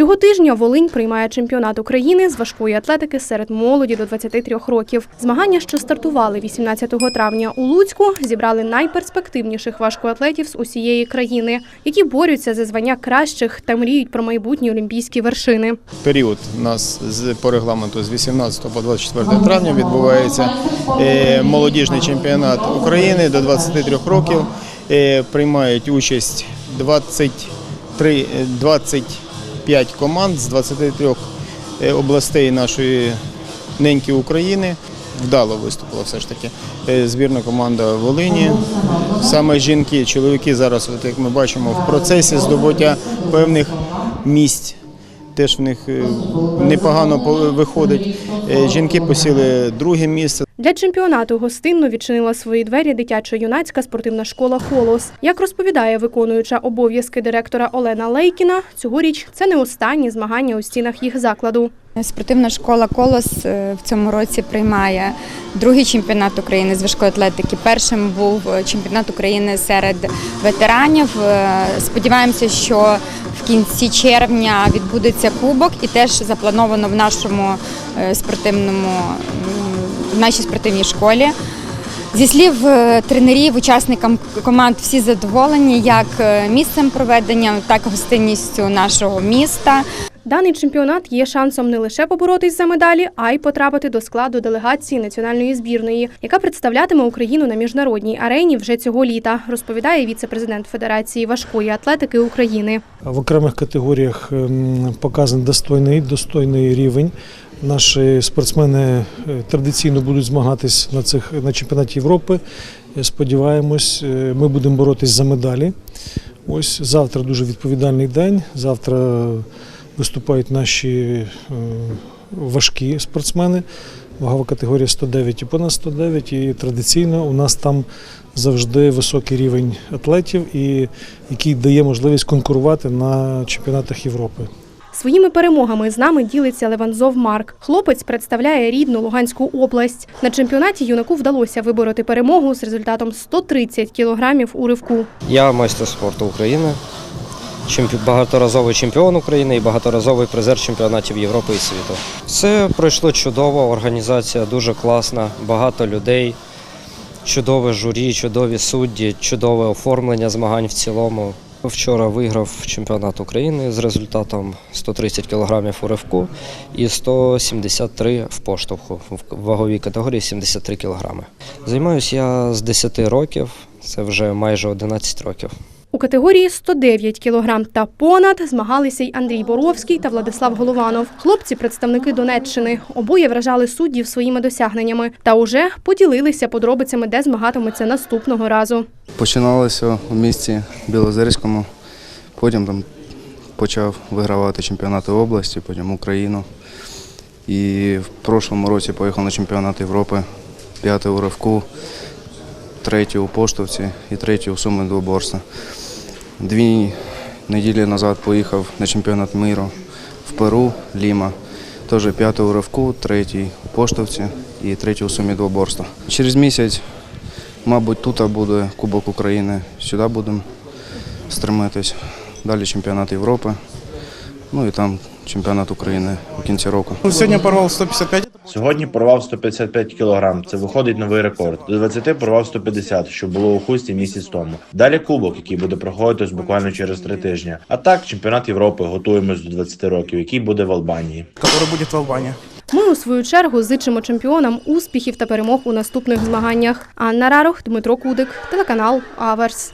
Цього тижня Волинь приймає чемпіонат України з важкої атлетики серед молоді до 23 років. Змагання, що стартували 18 травня у Луцьку, зібрали найперспективніших важкоатлетів з усієї країни, які борються за звання кращих та мріють про майбутні олімпійські вершини. Період у нас по регламенту з 18 по 24 травня відбувається е, молодіжний чемпіонат України до 23 років. Е, приймають участь 23 20 5 команд з 23 е, областей нашої неньки України. Вдало виступила все ж таки е, збірна команда Волині. Саме жінки, чоловіки зараз, як ми бачимо, в процесі здобуття певних місць. Теж в них е, непогано виходить. Жінки посіли друге місце. Для чемпіонату гостинно відчинила свої двері дитячо-юнацька спортивна школа Холос. Як розповідає виконуюча обов'язки директора Олена Лейкіна, цьогоріч це не останні змагання у стінах їх закладу. Спортивна школа Колос е, в цьому році приймає другий чемпіонат України з важкої атлетики. Першим був чемпіонат України серед ветеранів. Е, Сподіваємося, що в кінці червня відбудеться кубок, і теж заплановано в нашому е, спортивному в нашій спортивній школі. Зі слів е, тренерів, учасникам команд всі задоволені як е, місцем проведення, так і гостинністю нашого міста. Даний чемпіонат є шансом не лише поборотись за медалі, а й потрапити до складу делегації національної збірної, яка представлятиме Україну на міжнародній арені вже цього літа, розповідає віце-президент Федерації важкої атлетики України. В окремих категоріях ем, показаний достойний, достойний рівень. Наші спортсмени е, традиційно будуть змагатись на цих на чемпіонаті Європи. Е, Сподіваємось, е, ми будемо боротись за медалі. Ось завтра дуже відповідальний день. Завтра виступають наші е, важкі спортсмени. Вагова категорія 109 і понад 109. І традиційно у нас там завжди високий рівень атлетів, і який дає можливість конкурувати на чемпіонатах Європи. Своїми перемогами з нами ділиться Леванзов Марк. Хлопець представляє рідну Луганську область. На чемпіонаті юнаку вдалося вибороти перемогу з результатом 130 кілограмів у ривку. Я майстер спорту України, багаторазовий чемпіон України і багаторазовий призер чемпіонатів Європи і світу. Все пройшло чудово, організація дуже класна, багато людей, чудове журі, чудові судді, чудове оформлення змагань в цілому. Вчора виграв чемпіонат України з результатом 130 кг у ривку і 173 в поштовху в ваговій категорії 73 кг. Займаюся я з 10 років, це вже майже 11 років. У категорії 109 кілограм та понад змагалися й Андрій Боровський та Владислав Голованов. Хлопці – представники Донеччини. Обоє вражали суддів своїми досягненнями та уже поділилися подробицями, де змагатимуться наступного разу. Починалося у місті Білозерському, потім там почав вигравати чемпіонати області, потім Україну. І в прошлому році поїхав на чемпіонат Європи, п'ятий у ривку, третій у поштовці і третій у суми двоборства. Дві неділі назад поїхав на чемпіонат миру в Перу, Ліма. Теж п'ятий у ривку, третій у поштовці і третій у сумі двоборства. Через місяць Мабуть, тут буде Кубок України. Сюди будемо стремитись. Далі чемпіонат Європи. Ну і там чемпіонат України у кінці року. Ну, Сьогодні порвав 155. Сьогодні порвав 155 кг. Це виходить новий рекорд. До 20 порвав 150, що було у хусті місяць тому. Далі кубок, який буде проходити ось буквально через три тижні. А так, чемпіонат Європи готуємось до 20 років, який буде в Албанії. який буде в Албанії. Ми у свою чергу зичимо чемпіонам успіхів та перемог у наступних змаганнях. Анна Рарох, Дмитро Кудик, телеканал Аверс.